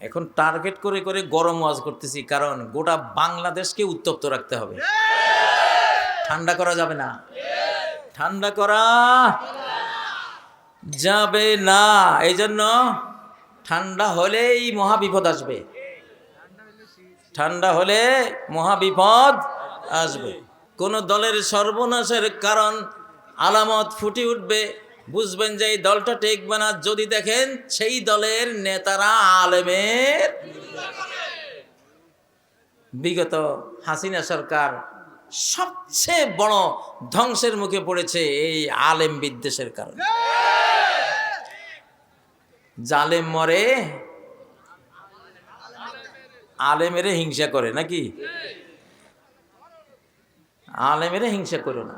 এখন টার্গেট করে করে গরম ওয়াজ করতেছি, কারণ গোটা বাংলাদেশকে উত্তপ্ত রাখতে হবে। ঠান্ডা করা যাবে না। ঠান্ডা করা যাবে না। এই জন্য ঠান্ডা হলেই মহাবিপদ আসবে। ঠান্ডা হলে মহাবিপদ আসবে। কোন দলের সর্বনাশের কারণ আলামত ফুটে উঠবে। বুঝবেন যে এই দলটা টেকবে না, যদি দেখেন সেই দলের নেতারা আলেমের বিগত হাসিনা সরকার সবচেয়ে বড় ধ্বংসের মুখে পড়েছে এই আলেম বিদ্বেষের কারণে। জালেম মরে, আলেমেরে হিংসা করে নাকি? আলেমেরে হিংসা করো না।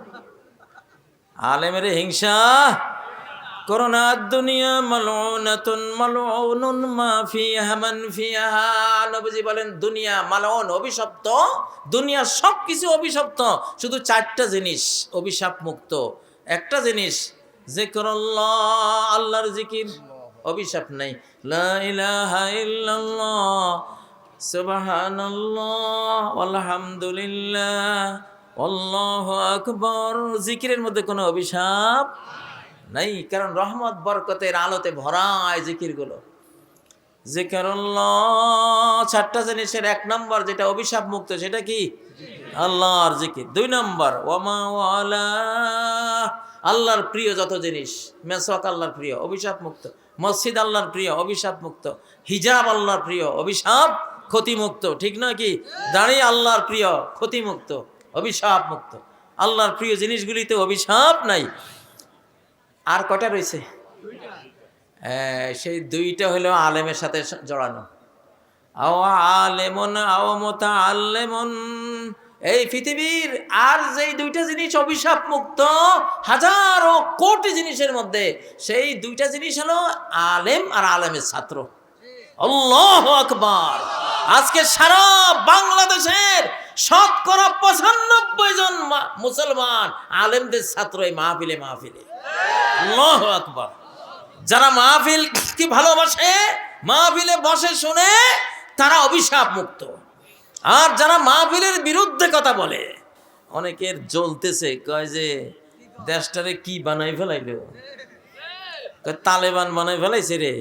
আলেমেরে হিংসা করো না দুনিয়া বলেন, দুনিয়া অভিশপ্ত। সব কিছু অভিশপ্ত। শুধু চারটা জিনিস অভিশাপ একটা জিনিস আল্লাহর জিকির। অভিশাপ নাই। আলহামদুলিল্লাহ আল্লাহু আকবার। জিকিরের মধ্যে কোনো অভিশাপ নাই, কারণ রহমত, বরকতের আলোতে ভরায় জিকিরগুলো। জিকিরুল্লাহ, চারটা জিনিসের এক নম্বর যেটা অভিশাপ মুক্ত, সেটা কি? আল্লাহর জিকির। দুই নম্বর ওমা আল্লাহর প্রিয় যত জিনিস, মেসওয়াক আল্লাহর প্রিয়, অভিশাপ মুক্ত। মসজিদ আল্লাহর প্রিয়, অভিশাপ মুক্ত। হিজাব আল্লাহর প্রিয়, অভিশাপ ক্ষতিমুক্ত। ঠিক না কি? দাঁড়িয়ে আল্লাহর প্রিয়, ক্ষতিমুক্ত, অভিশাপ মুক্ত। আল্লাহর প্রিয় জিনিসগুলিতে অভিশাপ নাই। আর কটা রয়েছে? সেই দুইটা হলো আলেমের সাথে জড়ানো। আও আলেমন, আও মোতা আলেমন এই পৃথিবীর আর যেই দুইটা জিনিস অভিশাপ মুক্ত হাজারো কোটি জিনিসের মধ্যে, সেই দুইটা জিনিস হলো আলেম আর আলেমের ছাত্র। আল্লাহ আকবার। আজকে সারা বাংলাদেশের শতকরা পঁচানব্বই জন মুসলমান আলেমদের ছাত্র এই মাহফিলে মাহফিলে। যারা মাহফিল কি ভালোবাসে, মাহফিলে বসে শুনে তারা অভিশাপ মুক্ত। আর যারা মাহফিলের বিরুদ্ধে কথা বলে, অনেকের জ্বলতেছে, কয় যে, দেশটারে কি বানাই ফেলাইল? তালেবান বানাই ফেলাইছে রে।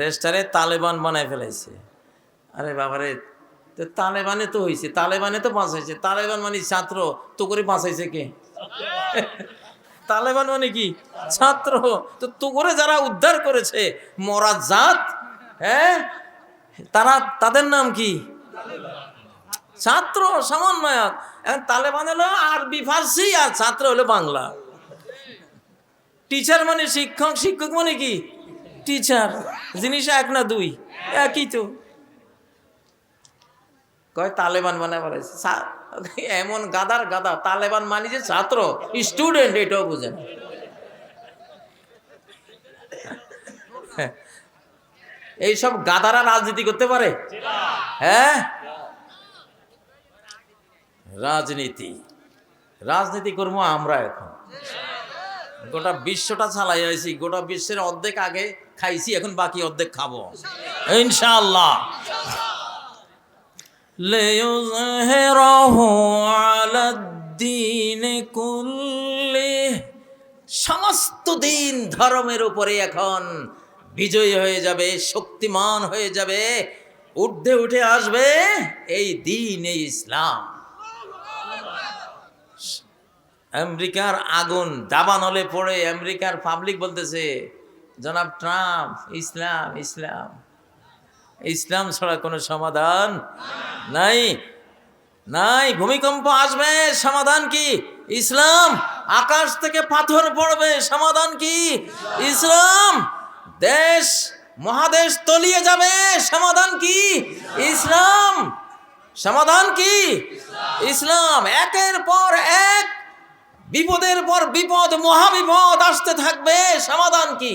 দেশটারে তালেবান বানাই ফেলাইছে। আরে বাবারে, তো তালেবানে তো হয়েছে তালেবানে তো বাঁচাইছে, তালেবান মানে ছাত্র, তো করে বাঁচাইছে কে? তালেবান মানে কি? ছাত্র। তো তো করে যারা উদ্ধার করেছে, মরা জাত হ্যাঁ? তারা তাদের নাম কি? ছাত্র সমন্বয়ক এখন তালেবান হলো আরবি, ফার্সি, আর ছাত্র হলো বাংলা। টিচার মানে শিক্ষক শিক্ষক মানে কি? টিচার। জিনিস এক না দুই, একই তো। কয় তালেবান মানে বলেছে? এমন গাদার গাদা, তালেবান মানে যে ছাত্র স্টুডেন্ট এটাও বুঝেন এইসব গাদারা রাজনীতি করতে পারে? হ্যাঁ? রাজনীতি। রাজনীতি করব আমরা এখন। গোটা বিশ্বটা চালাই আছি গোটা বিশ্বের অর্ধেক আগে খাইছি, এখন বাকি অর্ধেক খাব। ইনশাআল্লাহ। ليظهره على الدين كله সমস্ত দিন ধর্মের উপরে এখন বিজয়ী হয়ে যাবে শক্তিমান হয়ে যাবে ঊর্ধ্বে উঠে আসবে এই দিন এই ইসলাম আমেরিকার আগুন দাবান হলে পড়ে আমেরিকার পাবলিক বলতেছে জনাব ট্রাম্প ইসলাম ইসলাম ইসলাম ছাড়া কোনো সমাধান নাই। নাই, ভূমিকম্প আসবে, সমাধান কি? ইসলাম, আকাশ থেকে পাথর পড়বে, সমাধান কি? ইসলাম, দেশ, মহাদেশ তলিয়ে যাবে, সমাধান কি? ইসলাম, সমাধান কি? ইসলাম, একের পর এক, বিপদের পর বিপদ, মহাবিপদ আসতে থাকবে, সমাধান কি?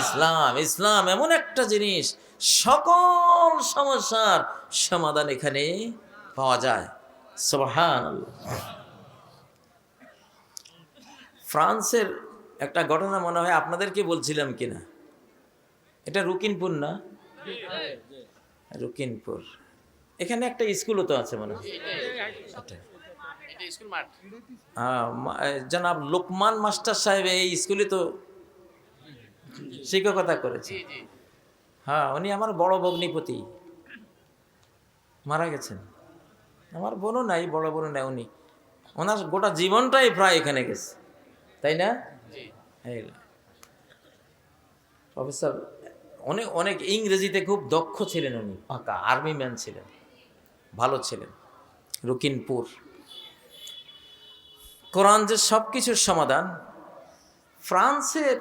ইসলাম ইসলাম এমন একটা জিনিস সকল সমস্যার সমাধান এখানে পাওয়া যায়। সোহান ফ্রান্সের একটা ঘটনা মনে হয় আপনাদেরকে বলছিলাম কিনা? এটা রুকিনপুর না? রুকিনপুর। এখানে একটা স্কুলও তো আছে মনে হয়। হ্যাঁ, জনাব লোকমান মাস্টার সাহেব এই স্কুলে তো শিক্ষকতা করেছে। হ্যাঁ উনি আমার বড় ভগ্নিপতি। মারা গেছেন। আমার বোনও নাই বড় বোনও নাই উনি। ওনার গোটা জীবনটাই প্রায় এখানে গেছে। তাই না। প্রফেসর অনেক অনেক ইংরেজিতে খুব দক্ষ ছিলেন উনি পাকা আর্মি ম্যান ছিলেন ভালো ছিলেন রুকিনপুর। কোরআন যে সব কিছুর সমাধান ফ্রান্সের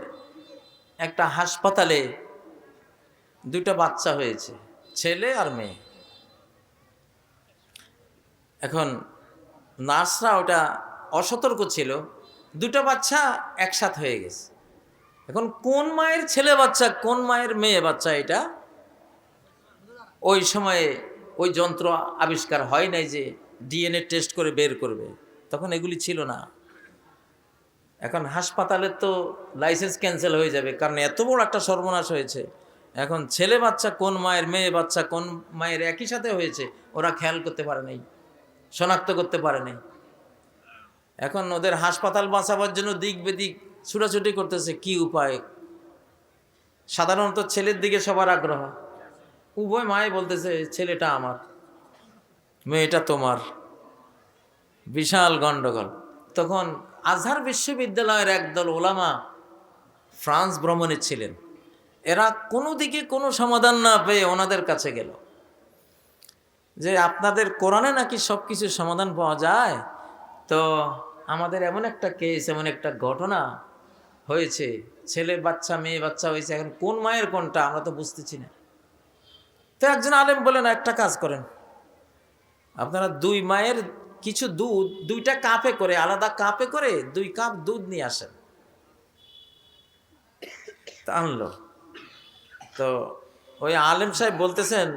একটা হাসপাতালে দুটো বাচ্চা হয়েছে, ছেলে আর মেয়ে। এখন নার্সরা ওটা অসতর্ক ছিল দুটো বাচ্চা একসাথ হয়ে গেছে। এখন কোন মায়ের ছেলে বাচ্চা, কোন মায়ের মেয়ে বাচ্চা এটা? ওই সময়ে ওই যন্ত্র আবিষ্কার হয় নাই যে ডিএনএ টেস্ট করে বের করবে, তখন এগুলি ছিল না। এখন হাসপাতালের তো লাইসেন্স ক্যান্সেল হয়ে যাবে, কারণ এত বড় একটা সর্বনাশ হয়েছে। এখন ছেলে বাচ্চা কোন মায়ের, মেয়ে বাচ্চা কোন মায়ের একই সাথে হয়েছে, ওরা খেয়াল করতে পারে নাই, শনাক্ত করতে পারে নাই। এখন ওদের হাসপাতাল বাঁচাবার জন্য দিক বেদিক ছুটাছুটি করতেছে, কি উপায়? সাধারণত ছেলের দিকে সবার আগ্রহ। উভয় মায়ে বলতেছে, ছেলেটা আমার, মেয়েটা তোমার। বিশাল গন্ডগোল। তখন আজহার বিশ্ববিদ্যালয়ের একদল ওলামা ফ্রান্স ভ্রমণে ছিলেন। এরা কোনো দিকে কোনো সমাধান না পেয়ে ওনাদের কাছে গেল। যে আপনাদের কোরআনে নাকি সব কিছুর সমাধান পাওয়া যায়? তো আমাদের এমন একটা কেস এমন একটা ঘটনা হয়েছে। ছেলে বাচ্চা, মেয়ে বাচ্চা হয়েছে, এখন কোন মায়ের কোনটা আমরা তো বুঝতেছি না। তো একজন আলেম বলেন একটা কাজ করেন। আপনারা দুই মায়ের কিছু দুধ, দুইটা কাপে করে, আলাদা কাপে করে দুই কাপ দুধ নিয়ে আসেন। আনলো। তো ওই আলেম সাহেব বলতেছেন,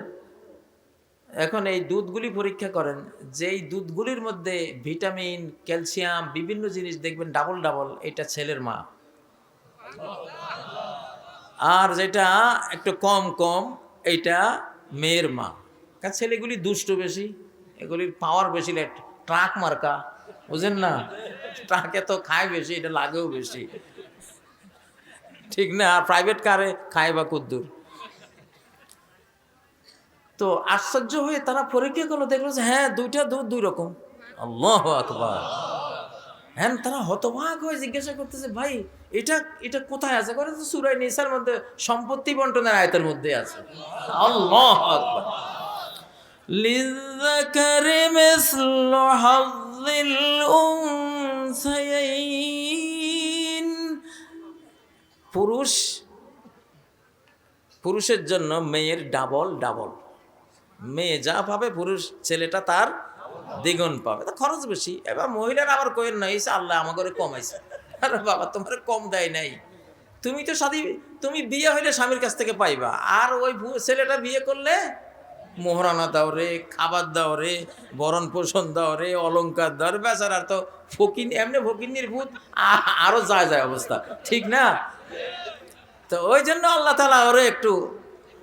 এখন এই দুধগুলি পরীক্ষা করেন, যেই দুধগুলির মধ্যে ভিটামিন, ক্যালসিয়াম, বিভিন্ন জিনিস দেখবেন ডাবল ডাবল, এটা ছেলের মা। আর যেটা একটু কম কম, এইটা মেয়ের মা। কারণ ছেলেগুলি দুষ্ট বেশি, এগুলির পাওয়ার বেশি ট্রাক মার্কা, বুঝেন না? ট্রাকে তো খায় বেশি, এটা লাগেও বেশি। ঠিক না আর প্রাইভেট কারে খায় বা কুদ্দুর তো আশ্চর্য হয়ে তারা পরীক্ষা করলো দেখলো যে হ্যাঁ দুইটা দুধ দুই রকম আল্লাহ আকবার হ্যাঁ তারা হতবাক হয়ে জিজ্ঞাসা করতেছে ভাই এটা এটা কোথায় আছে করে তো সুরাই নিসার মধ্যে সম্পত্তি বন্টনের আয়তের মধ্যে আছে আল্লাহ আকবার للذكر مثل حظ الأنثيين পুরুষ, পুরুষের জন্য মেয়ের ডাবল ডাবল মেয়ে যা পাবে, পুরুষ ছেলেটা তার দ্বিগুণ পাবে। তা খরচ বেশি। এবার মহিলার আবার কইেন না, এই আল্লাহ আমার করে কমাইছে। আরে বাবা, তোমার কম দেয় নাই। তুমি তো সাথী তুমি বিয়ে হইলে স্বামীর কাছ থেকে পাইবা। আর ওই ছেলেটা বিয়ে করলে মোহরানা দাও রে, খাবার দাও রে বরণ পোষণ দাও রে, অলংকার দাও রে। বেচার আর তো ফকিন, এমনি ফকিন্নির ভূত, আ- আরও যায় যায় অবস্থা। ঠিক না? তো ওই জন্য আল্লাহ তালা ওরে একটু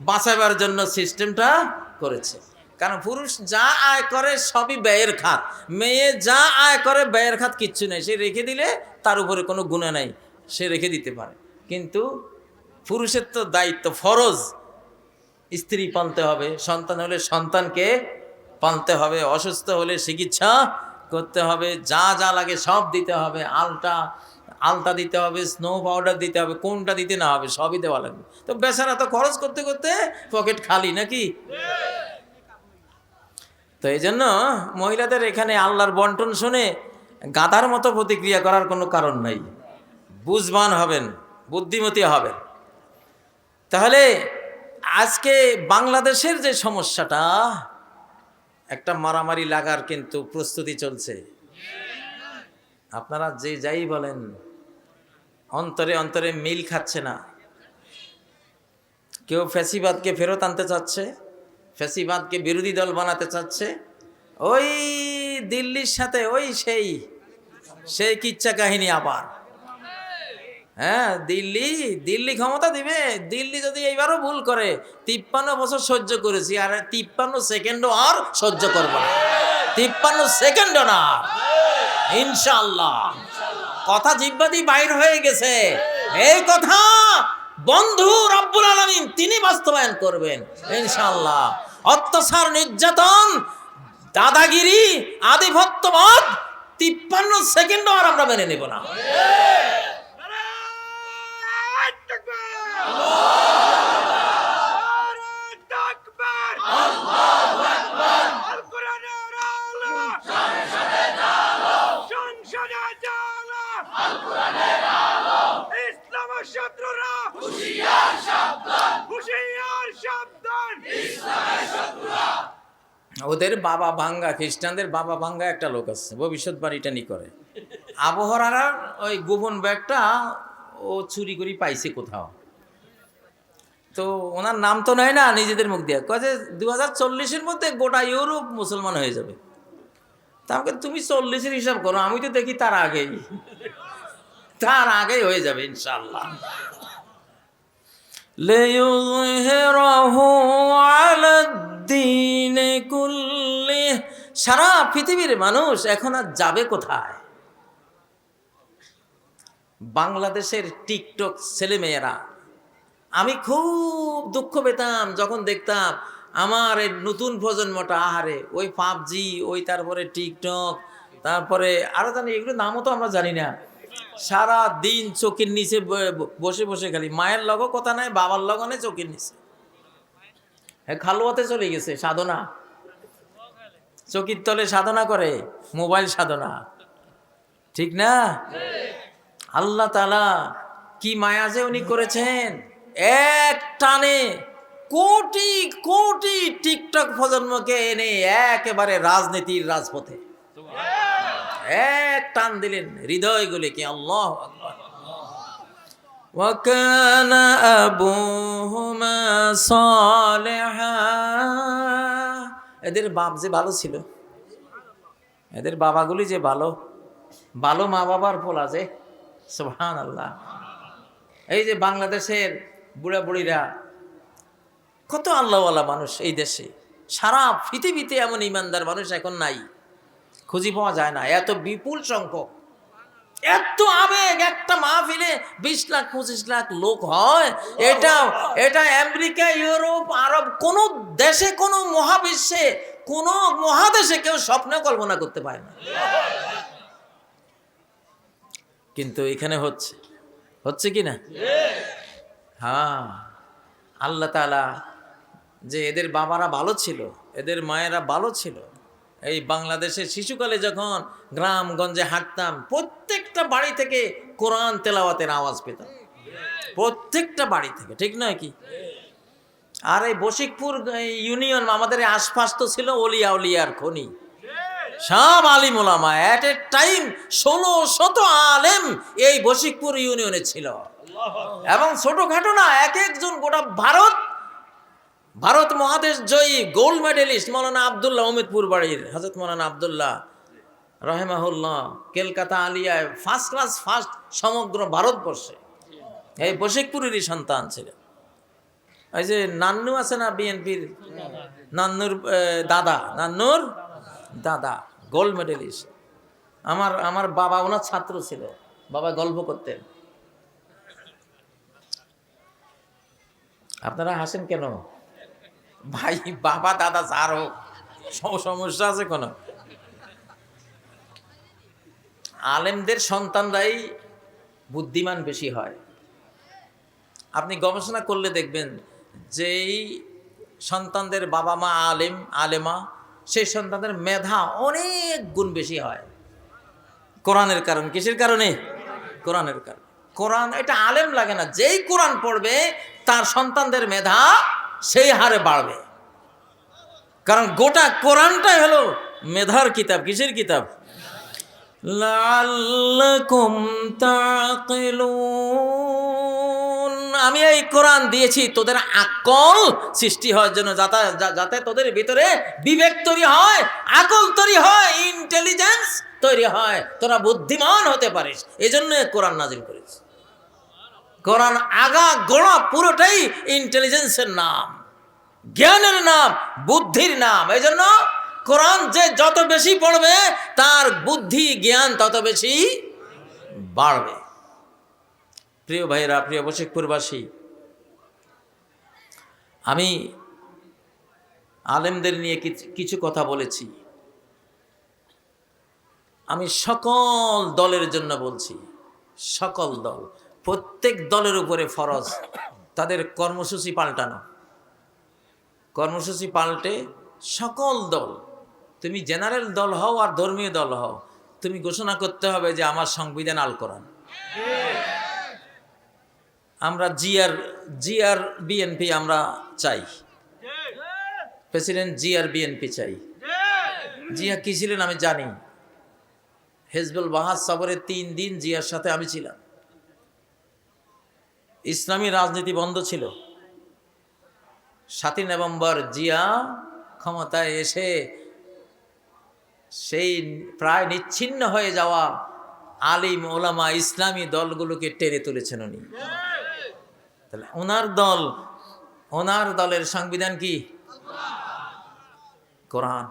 বাঁচাবার জন্য সিস্টেমটা করেছে। কারণ পুরুষ যা আয় করে সবই ব্যয়ের খাত। মেয়ে যা আয় করে ব্যয়ের খাত কিচ্ছু নেই। সে রেখে দিলে তার উপরে কোনো গুণা নাই। সে রেখে দিতে পারে। কিন্তু পুরুষের তো দায়িত্ব ফরজ। স্ত্রী পালতে হবে, সন্তান হলে সন্তানকে পালতে হবে, অসুস্থ হলে চিকিৎসা করতে হবে, যা যা লাগে সব দিতে হবে আলটা আলতা দিতে হবে স্নো পাউডার দিতে হবে, কোনটা দিতে না হবে, সবই দেওয়া লাগবে। তো বেচারা তো খরচ করতে করতে পকেট খালি নাকি? তো এই জন্য মহিলাদের এখানে আল্লাহর বন্টন শুনে গাদার মতো প্রতিক্রিয়া করার কোনো কারণ নাই। বুঝবান হবেন, বুদ্ধিমতী হবেন। তাহলে আজকে বাংলাদেশের যে সমস্যাটা, একটা মারামারি লাগার কিন্তু প্রস্তুতি চলছে। আপনারা যে যাই বলেন অন্তরে অন্তরে মিল খাচ্ছে না। কেউ ফ্যাসিবাদকে ফেরত আনতে চাচ্ছে, ফ্যাসিবাদকে বিরোধী দল বানাতে চাচ্ছে, ওই দিল্লির সাথে ওই সেই সেই কিচ্ছা কাহিনী আবার। হ্যাঁ দিল্লি দিল্লি ক্ষমতা দিবে, দিল্লি যদি এইবারও ভুল করে, তিপ্পান্ন বছর সহ্য করেছি, আর তিপ্পান্ন সেকেন্ডও আর সহ্য করব না। তিপ্পান্ন সেকেন্ডও না। ইনশাল্লাহ কথা জিব্বাদি বাইর হয়ে গেছে। এই কথা বন্ধু রব্বুল আলমিন তিনি বাস্তবায়ন করবেন ইনশাল্লাহ অত্যাচার, নির্যাতন, দাদাগিরি, আধিপত্যবাদ, তিপ্পান্ন সেকেন্ড আর আমরা মেনে নেব না শত্রুরা হুশিয়ার সাবধান হুশিয়ার সাবধান ওদের বাবা ভাঙ্গা, খ্রিস্টানদের বাবা ভাঙ্গা একটা লোক আছে ভবিষ্যৎবাণীটা নি করে। আবহাওয়ার ওই গোপন ব্যাগটা ও চুরি করে পাইছে কোথাও। তো ওনার নাম তো নয় না নিজেদের মুখ দিয়ে। যে দু হাজার চল্লিশের মধ্যে গোটা ইউরোপ মুসলমান হয়ে যাবে। তা আমাকে তুমি চল্লিশের হিসাব করো, আমি তো দেখি তার আগেই। তার আগেই হয়ে যাবে ইনশাল্লাহ ليظهره على الدين كله সারা পৃথিবীর মানুষ এখন আর যাবে কোথায় বাংলাদেশের টিকটক ছেলেমেয়েরা আমি খুব দুঃখ পেতাম যখন দেখতাম আমার এই নতুন প্রজন্মটা আহারে ওই পাবজি ওই তারপরে টিকটক তারপরে আরো জানি এগুলো নামও তো আমরা জানি না সারা দিন চোখের নিচে বসে বসে খালি। মায়ের লগও কথা নাই, বাবার লগও নেই, চোখের নিচে। হ্যাঁ খালুয়াতে চলে গেছে, সাধনা। চকির তলে সাধনা করে, মোবাইল সাধনা। ঠিক না? আল্লাহ তালা কি মায়া যে উনি করেছেন। এক টানে কোটি কোটি টিকটক প্রজন্মকে এনে একেবারে রাজনীতির রাজপথে। এক টান দিলেন হৃদয়গুলিকে আল্লাহ আকবার وكان أبوهما صالحا এদের বাপ যে ভালো ছিল এদের বাবাগুলি যে ভালো ভালো মা বাবার পোলা যে সুবহান আল্লাহ এই যে বাংলাদেশের বুড়া বুড়িরা কত আল্লাহওয়ালা মানুষ এই দেশে সারা পৃথিবীতে এমন ইমানদার মানুষ এখন নাই খুঁজি পাওয়া যায় না। এত বিপুল সংখ্যক। এত আবেগ, একটা মাহফিলে বিশ লাখ, পঁচিশ লাখ লোক হয়। এটা এটা আমেরিকা, ইউরোপ, আরব, কোন দেশে, কোন মহাবিশ্বে, কোন মহাদেশে কেউ স্বপ্ন কল্পনা করতে পারে না। কিন্তু এখানে হচ্ছে। হচ্ছে কি না? হ্যাঁ। আল্লাহ তালা যে এদের বাবারা ভালো ছিল, এদের মায়েরা ভালো ছিল। এই বাংলাদেশের শিশুকালে যখন গ্রামগঞ্জে হাঁটতাম, প্রত্যেকটা বাড়ি থেকে কোরআন তেলাওয়াতের আওয়াজ পেতাম। প্রত্যেকটা বাড়ি থেকে, ঠিক নয় কি? আর এই বশিকপুর ইউনিয়ন, আমাদের আশপাশ তো ছিল অলিয়া উলিয়ার খনি। সব আলিম ওলামা অ্যাট এ টাইম ষোলো শত আলেম এই বশিকপুর ইউনিয়নে ছিল। এবং ছোটখাটো না, এক একজন গোটা ভারত ভারত মহাদেশ জয়ী গোল্ড মেডেলিস্ট মৌলানা আবদুল্লাহ অমিতপুর বাড়ির হজরত মৌলানা আবদুল্লাহ রহেমাহুল্লাহ, কলকাতা আলিয়ায় ফার্স্ট ক্লাস ফার্স্ট সমগ্র ভারতবর্ষে। এই বশিকপুরেরই সন্তান ছিলেন ওই যে নান্নু আছে না বিএনপির? নান্নুর দাদা। নান্নুর? দাদা, গোল্ড মেডেলিস্ট। আমার আমার বাবা ওনার ছাত্র ছিল। বাবা গল্প করতেন। আপনারা হাসেন কেন? ভাই, বাবা, দাদা যার হোক সমস্যা আছে কোনো? আলেমদের সন্তানরাই বুদ্ধিমান বেশি হয়। আপনি গবেষণা করলে দেখবেন যেই সন্তানদের বাবা মা আলেম, আলেমা, সেই সন্তানদের মেধা অনেক গুণ বেশি হয়। কোরআনের কারণ, কিসের কারণে? কোরআনের কারণ। কোরআন, এটা আলেম লাগে না। যেই কোরআন পড়বে, তার সন্তানদের মেধা সেই হারে বাড়বে। কারণ গোটা কোরআনটাই হলো মেধার কিতাব। কিসের কিতাব? আমি এই কোরআন দিয়েছি, তোদের আকল সৃষ্টি হওয়ার জন্য। যাতে যাতে তোদের ভিতরে বিবেক তৈরি হয়, আকল তৈরি হয় ইন্টেলিজেন্স তৈরি হয়। তোরা বুদ্ধিমান হতে পারিস। এই জন্য কোরআন নাজিল করেছি কোরআন আগা গোড়া পুরোটাই ইন্টেলিজেন্সের নাম। জ্ঞানের নাম, বুদ্ধির নাম। এই জন্য কোরআন যে যত বেশি পড়বে, তার বুদ্ধি, জ্ঞান তত বেশি বাড়বে। প্রিয় ভাইরা প্রিয় বশিকপুরবাসী আমি আলেমদের নিয়ে কিছু- কিছু কথা বলেছি। আমি সকল দলের জন্য বলছি, সকল দল, প্রত্যেক দলের উপরে ফরজ, তাদের কর্মসূচি পাল্টানো। কর্মসূচি পাল্টে সকল দল, তুমি জেনারেল দল হও আর ধর্মীয় দল হও, তুমি ঘোষণা করতে হবে যে আমার সংবিধান আল কোরআন। আমরা জিআর জিআর বিএনপি আমরা চাই। প্রেসিডেন্ট জিআর বিএনপি চাই। জিয়া কি ছিলেন আমি জানি। হেজবুল বাহাজ সবরের তিন দিন জিয়ার সাথে আমি ছিলাম। ইসলামী রাজনীতি বন্ধ ছিল। সাতই নভেম্বর জিয়া ক্ষমতায় এসে সেই প্রায় নিচ্ছিন্ন হয়ে যাওয়া আলিম ওলামা ইসলামী দলগুলোকে টেনে তুলেছেন উনি। তাহলে ওনার দল, ওনার দলের সংবিধান কি? কোরআন।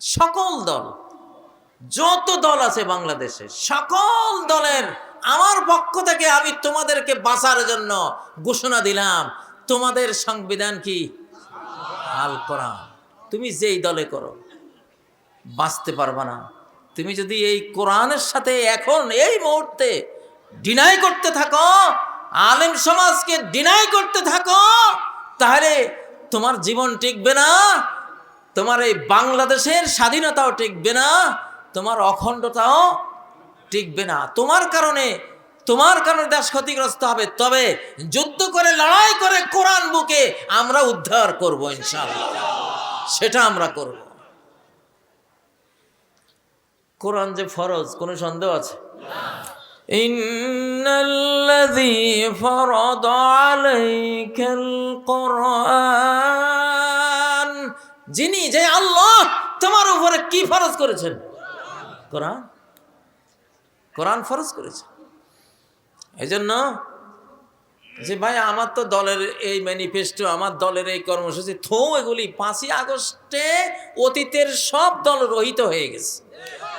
সকল দল, যত দল আছে বাংলাদেশে, সকল দলের আমার পক্ষ থেকে আমি তোমাদেরকে বাঁচার জন্য ঘোষণা দিলাম। তোমাদের সংবিধান কি? আল কোরআন তুমি যেই দলে করো, বাঁচতে পারবা না। তুমি যদি এই কোরআনের সাথে এখন এই মুহূর্তে ডিনাই করতে থাকো, আলেম সমাজকে ডিনাই করতে থাকো, তাহলে তোমার জীবন টিকবে না, তোমার এই বাংলাদেশের স্বাধীনতাও টিকবে না, তোমার অখণ্ডতাও টিকবে না তোমার কারণে তোমার কারণে দেশ ক্ষতিগ্রস্ত হবে তবে যুদ্ধ করে লড়াই করে কোরআন বুকে আমরা উদ্ধার করব ইনশাআল্লাহ সেটা আমরা করব কোরআন যে ফরজ কোনো সন্দেহ আছে إن الذي فرض عليك القرآن যিনি যে আল্লাহ তোমার উপরে কি ফরজ করেছেন কোরআন কোরআন ফরজ করেছে। এই জন্য যে ভাই, আমার তো দলের এই ম্যানিফেস্টো আমার দলের এই কর্মসূচি, থো, এগুলি পাঁচই আগস্টে অতীতের সব দল রহিত হয়ে গেছে।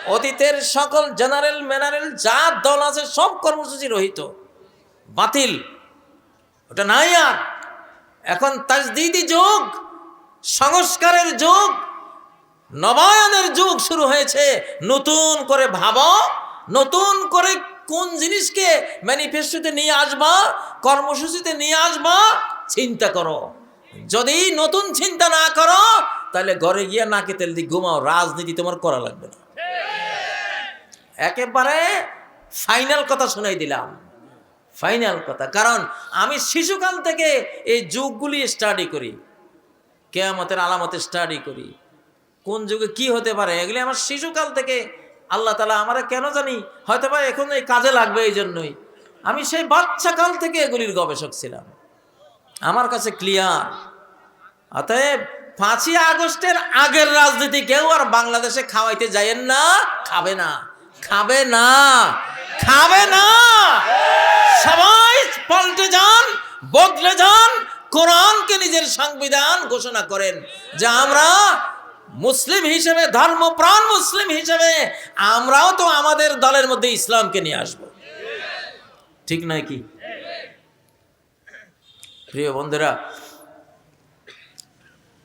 অতীতের সকল জেনারেল ম্যানারেল যা দল আছে, সব কর্মসূচি রহিত। বাতিল। ওটা নাই আর। এখন তাজদিদি যুগ, সংস্কারের যুগ, নবায়নের যুগ শুরু হয়েছে। নতুন করে ভাবো নতুন করে কোন জিনিসকে ম্যানিফেস্টোতে নিয়ে আসবা, কর্মসূচিতে নিয়ে আসবা, চিন্তা করো। যদি নতুন চিন্তা না করো, তাহলে ঘরে গিয়ে নাকে তেল দিয়ে ঘুমাও, রাজনীতি তোমার করা লাগবে না। একেবারে ফাইনাল কথা শোনাই দিলাম। ফাইনাল কথা, কারণ আমি শিশুকাল থেকে এই যুগগুলি স্টাডি করি। কেয়ামতের আলামতে স্টাডি করি। কোন যুগে কি হতে পারে? এগুলি আমার শিশুকাল থেকে আল্লাহ তালা আমরা কেন জানি? হয়তো বা এখন এই কাজে লাগবে এই জন্যই আমি সেই বাচ্চাকাল থেকে এগুলির গবেষক ছিলাম। আমার কাছে ক্লিয়ার অতএব পাঁচই আগস্টের আগের রাজনীতি কেউ আর বাংলাদেশে খাওয়াইতে যায়েন না, খাবে না। খাবে না। খাবে না। সবাই পাল্টে যান, বদলে যান, কোরআনকে নিজের সংবিধান ঘোষণা করেন যে আমরা মুসলিম হিসেবে, ধর্মপ্রাণ মুসলিম হিসেবে, আমরাও তো আমাদের দলের মধ্যে ইসলামকে নিয়ে আসব। ঠিক নয় কি? প্রিয় বন্ধুরা,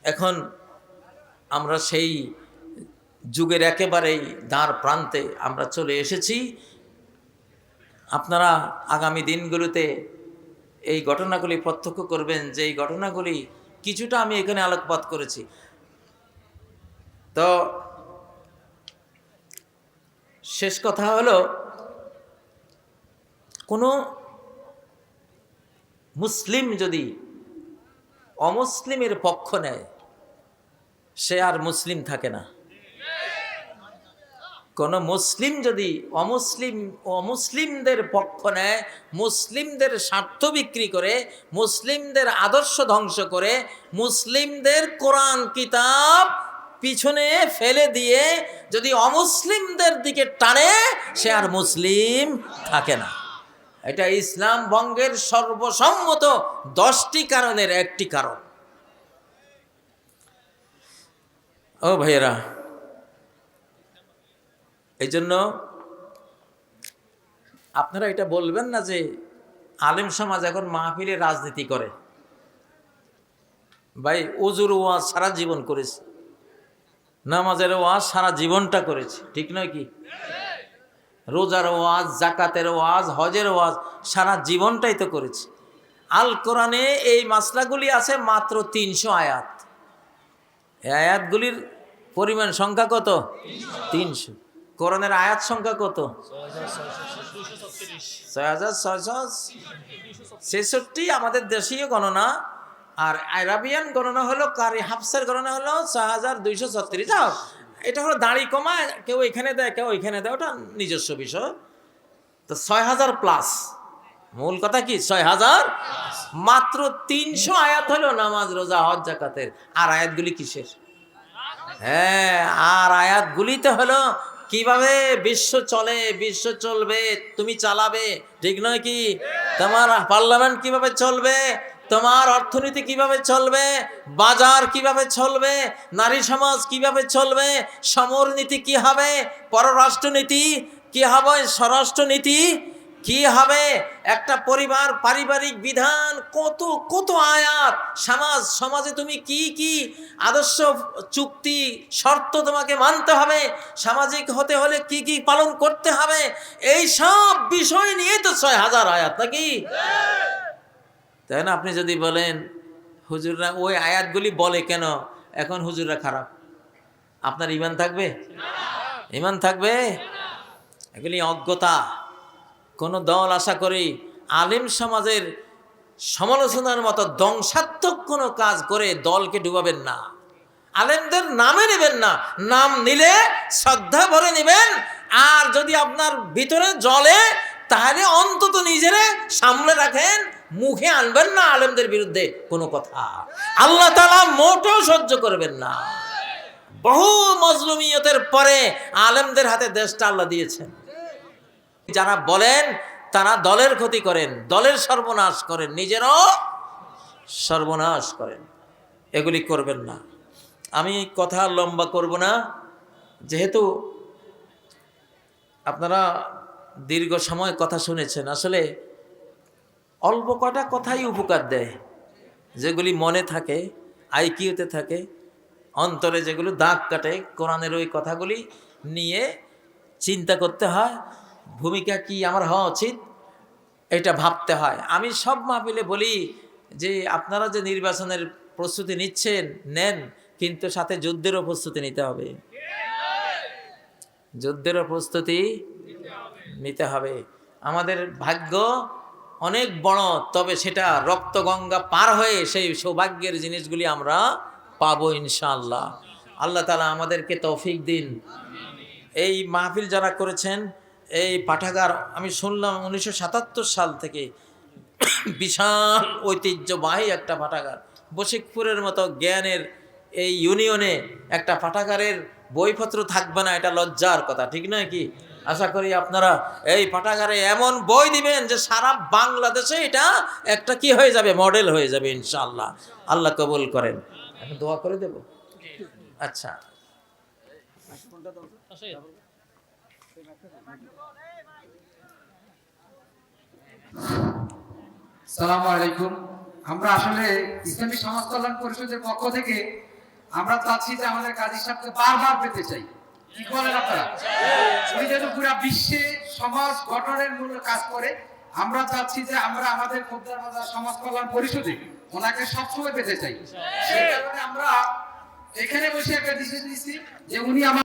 এখন আমরা সেই যুগের একেবারেই দ্বার প্রান্তে আমরা চলে এসেছি। আপনারা আগামী দিনগুলোতে এই ঘটনাগুলি প্রত্যক্ষ করবেন যে এই ঘটনাগুলি কিছুটা আমি এখানে আলোকপাত করেছি। তো শেষ কথা হলো, কোনো মুসলিম যদি অমুসলিমের পক্ষ নেয়, সে আর মুসলিম থাকে না। কোন মুসলিম যদি অমুসলিম, অমুসলিমদের পক্ষ নেয়, মুসলিমদের স্বার্থ বিক্রি করে, মুসলিমদের আদর্শ ধ্বংস করে, মুসলিমদের কোরআন, কিতাব পিছনে ফেলে দিয়ে যদি অমুসলিমদের দিকে টানে, সে আর মুসলিম থাকে না। এটা ইসলাম ভঙ্গের সর্বসম্মত দশটি কারণের একটি কারণ। ও ভাইয়েরা এই জন্য আপনারা এটা বলবেন না যে আলেম সমাজ এখন মাহফিলে রাজনীতি করে। ভাই, উজুর ওয়া সারা জীবন করেছে। নামাজের ওয়াজ সারা জীবনটা করেছে, ঠিক নয় কি? রোজার ওয়াজ, জাকাতের ওয়াজ, হজের ওয়াজ, সারা জীবনটাই তো করেছে। আল কোরআনে এই মাসলাগুলি আছে মাত্র তিনশো আয়াত। এই আয়াতগুলির পরিমাণ সংখ্যা কত? তিনশো। কোরআনের আয়াত সংখ্যা কত? ছয় হাজার ছয়শো ছেষট্টি। আমাদের দেশীয় গণনা আর আরাবিয়ান গণনা হলো কারি? হাফসের গণনা হলো ছয় হাজার দুইশো ছত্রিশ। যাও, এটা হলো দাড়ি কমা, কেউ এখানে দেয়, কেউ এখানে দেয়, ওটা নিজস্ব বিষয়। তো ছয় হাজার প্লাস মূল কথা কি? ছয় হাজার মাত্র তিনশো আয়াত হলো নামাজ, রোজা, হজ, জাকাতের। আর আয়াতগুলি কিসের? হ্যাঁ আর আয়াতগুলিতে হলো কীভাবে বিশ্ব চলে, বিশ্ব চলবে, তুমি চালাবে, ঠিক নয় কি? তোমার পার্লামেন্ট কীভাবে চলবে? তোমার অর্থনীতি কীভাবে চলবে? বাজার কীভাবে চলবে? নারী সমাজ কীভাবে চলবে? সমরনীতি কি হবে? পররাষ্ট্রনীতি কি হবে? স্বরাষ্ট্রনীতি কি হবে? একটা পরিবার, পারিবারিক বিধান, কত কত আয়াত? সমাজ, সমাজে তুমি কি কি আদর্শ চুক্তি, শর্ত তোমাকে মানতে হবে? সামাজিক হতে হলে কি কি পালন করতে হবে? এই সব বিষয় নিয়ে তো ছয় হাজার আয়াত নাকি? তাই না? আপনি যদি বলেন, হুজুররা ওই আয়াতগুলি বলে কেন? এখন হুজুররা খারাপ। আপনার ইমান থাকবে? ইমান থাকবে? এগুলি অজ্ঞতা। কোনো দল, আশা করি, আলিম সমাজের সমালোচনার মতো ধ্বংসাত্মক কোনো কাজ করে দলকে ডুবাবেন না। আলেমদের নামে নেবেন না। নাম নিলে শ্রদ্ধা ভরে নেবেন। আর যদি আপনার ভিতরে জলে তাহলে অন্তত নিজেরে সামলে রাখেন। মুখে আনবেন না আলেমদের বিরুদ্ধে কোনো কথা। আল্লাহ তালা মোটেও সহ্য করবেন না। বহু মজলুমিয়তের পরে আলেমদের হাতে দেশটা আল্লাহ দিয়েছেন। যারা বলেন, তারা দলের ক্ষতি করেন, দলের সর্বনাশ করেন, নিজেরও সর্বনাশ করেন। এগুলি করবেন না। আমি কথা লম্বা করব না। যেহেতু আপনারা দীর্ঘ সময় কথা শুনেছেন, আসলে অল্প কটা কথাই উপকার দেয়। যেগুলি মনে থাকে আইকিউতে থাকে, অন্তরে যেগুলো দাগ কাটে, কোরআনের ওই কথাগুলি নিয়ে চিন্তা করতে হয়, ভূমিকা কি আমার হওয়া উচিত? এটা ভাবতে হয়। আমি সব মাহফিলে বলি যে, আপনারা যে নির্বাচনের প্রস্তুতি নিচ্ছেন, নেন, কিন্তু সাথে যুদ্ধেরও প্রস্তুতি নিতে হবে। যুদ্ধেরও প্রস্তুতি নিতে হবে। আমাদের ভাগ্য অনেক বড়, তবে সেটা রক্তগঙ্গা পার হয়ে সেই সৌভাগ্যের জিনিসগুলি আমরা পাবো ইনশাআল্লাহ। আল্লাহ তালা আমাদেরকে তৌফিক দিন। এই মাহফিল যারা করেছেন, এই পাঠাগার, আমি শুনলাম উনিশশো সাতাত্তর সাল থেকে বিশাল ঐতিহ্যবাহী একটা পাঠাগার। বশিকপুরের মতো জ্ঞানের এই ইউনিয়নে একটা পাঠাগারের বইপত্র থাকবে না, এটা লজ্জার কথা, ঠিক নয় কি? আশা করি আপনারা এই পাঠাগারে এমন বই দিবেন যে সারা বাংলাদেশে এটা একটা কি হয়ে যাবে, মডেল হয়ে যাবে ইনশাল্লাহ আল্লাহ কবুল করেন। এখন দোয়া করে দেব? আচ্ছা। সালাম আলাইকুম। আমরা আসলে ইসলামী সমাজ কল্যাণ পরিষদের পক্ষ থেকে আমরা চাচ্ছি যে আমাদের কাজী সাহেবকে বারবার পেতে চাই। উনি যেন পুরা বিশ্বে সমাজ গঠনের মূল কাজ করে, আমরা চাচ্ছি যে আমরা আমাদের খোদ্দার বাজার সমাজ কল্যাণ পরিষদে ওনাকে সবসময় পেতে চাই। সেই কারণে আমরা এখানে বসে একটা ডিসিশন নিচ্ছি যে উনি আমার